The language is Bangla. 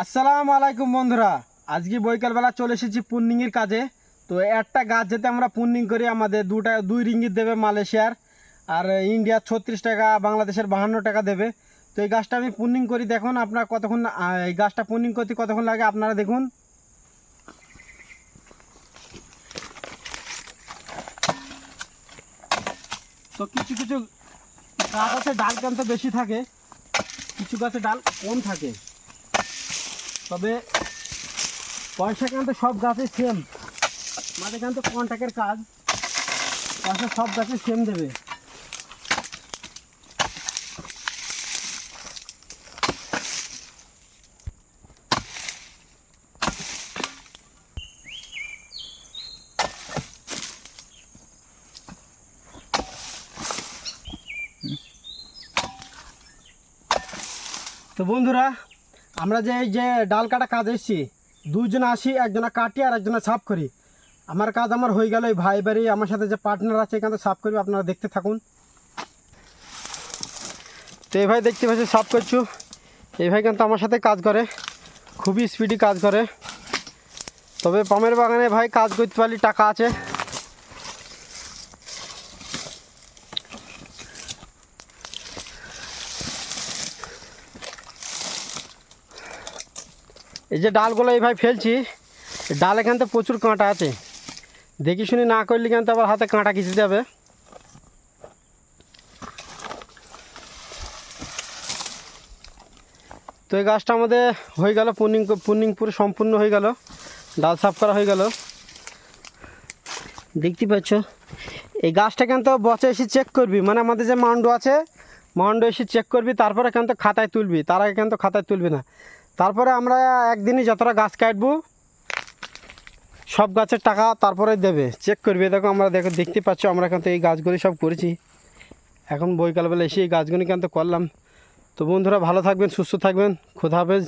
আসসালামু আলাইকুম বন্ধুরা। আজকে বৈকালবেলা চলে এসেছি পূর্ণিংয়ের কাজে। তো একটা গাছ যেতে আমরা পূর্ণিং করি, আমাদের দুটা, দুই রিঙ্গিত দেবে মালয়েশিয়ার। আর ইন্ডিয়ার ছত্রিশ টাকা, বাংলাদেশের বাহান্ন টাকা দেবে। তো এই গাছটা আমি পূর্ণিং করি, দেখুন আপনার কতক্ষণ এই গাছটা পূর্ণিং করতে কতক্ষণ লাগে আপনারা দেখুন। তো কিছু কিছু গাছ আছে, ডাল কিন্তু বেশি থাকে। কিছু গাছে ডাল কম থাকে। তবে পয়সা কিন্তু সব গাছে সেম আমাদের কিন্তু কন্ট্যাক্টের কাজ, পয়সা সব গাছে সেম দেবে। তো বন্ধুরা আমরা যে এই যে ডাল কাটা কাজ এসেছি, দুইজন আসি, একজনা কাটি আর একজনা সাফ করি। আমার কাজ আমার হয়ে গেল, এই ভাই বাড়ি, আমার সাথে যে পার্টনার আছে, এখানে সাফ করবি আপনারা দেখতে থাকুন। তো এই ভাই দেখতে পাচ্ছি সাফ করছু। এই ভাই কিন্তু আমার সাথে কাজ করে, খুবই স্পিডি কাজ করে। তবে পামের বাগানে ভাই কাজ করতে পারলে টাকা আছে। এই যে ডালগুলো এই ভাই ফেলছি ডাল এখান থেকে প্রচুর কাঁটা আছে। দেখি শুনি না করলে কিন্তু আবার হাতে কাঁটা কিছু যাবে তো এই গাছটা আমাদের হয়ে গেল, পুনিং পুনিং পুরো সম্পূর্ণ হয়ে গেল, ডাল সাফ করা হয়ে গেল। দেখতে পাচ্ছ, এই গাছটা কিন্তু বসে এসে চেক করবি মানে আমাদের যে মান্ডু আছে, মান্ডু এসে চেক করবি, তারপরে কিন্তু খাতায় তুলবি, তার আগে কিন্তু খাতায় তুলবি না। তারপরে আমরা একদিনই যতটা গাছ কাটবো, সব গাছের টাকা তারপরে দেবে। চেক করবে, দেখো আমরা দেখো, দেখতে পাচ্ছ, আমরা কিন্তু এই গাছগুলি সব করেছি। এখন বৈকালবেলা এসে এই গাছগুলি কিন্তু করলাম। তো বন্ধুরা, ভালো থাকবেন, সুস্থ থাকবেন। খোদা হাফেজ।